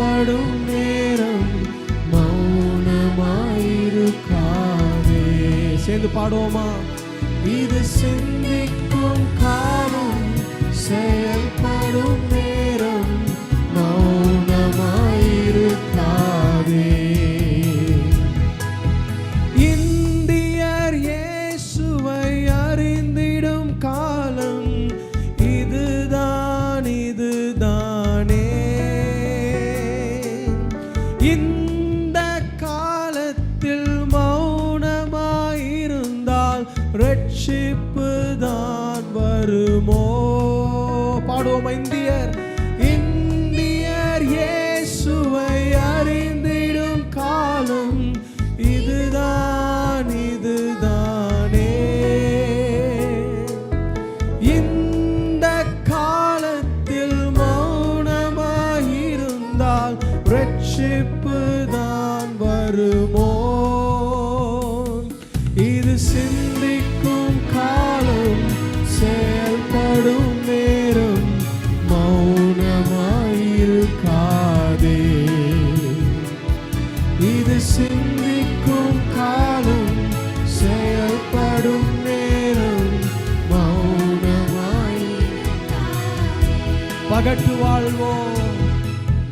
செயல்படும் நேரம் மௌனமாயிருக்காதே. சேர்ந்து பாடுவோமா? இது சிந்திக்கும் காலம் செயல்படும் நேரம் மௌனமாயிருக்காதே. இந்தியர் இயேசுவை அறிந்திடும் காலம் இதுதான் இதுதானே. ரட்சிப்பு தான் வருமோ? பாடுவோம் இந்தியர். இந்தியர் இயேசுவை அறிந்திடும் காலம் இதுதான் இதுதானே. இந்த காலத்தில் மௌனமாயிருந்தால் ரட்சிப்பு தான் வருமோ? இது சிந்திக்கும் சிந்திக்கும் காலம் செயல்படும் நேரம் மௌனமாய் பகட்டு வாழ்வோ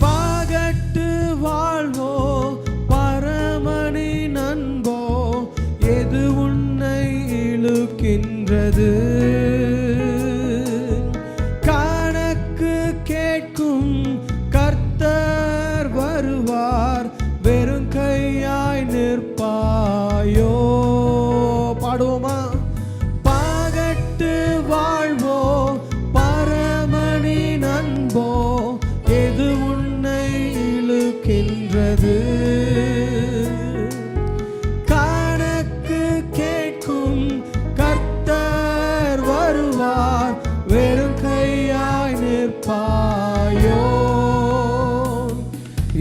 பகட்டு வாழ்வோ பரமணி நண்போ எது உன்னை இழுக்கின்றது? கணக்கு கேட்கும் கர்த்தர் வருவார்.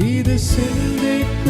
இது சிந்திக்கும்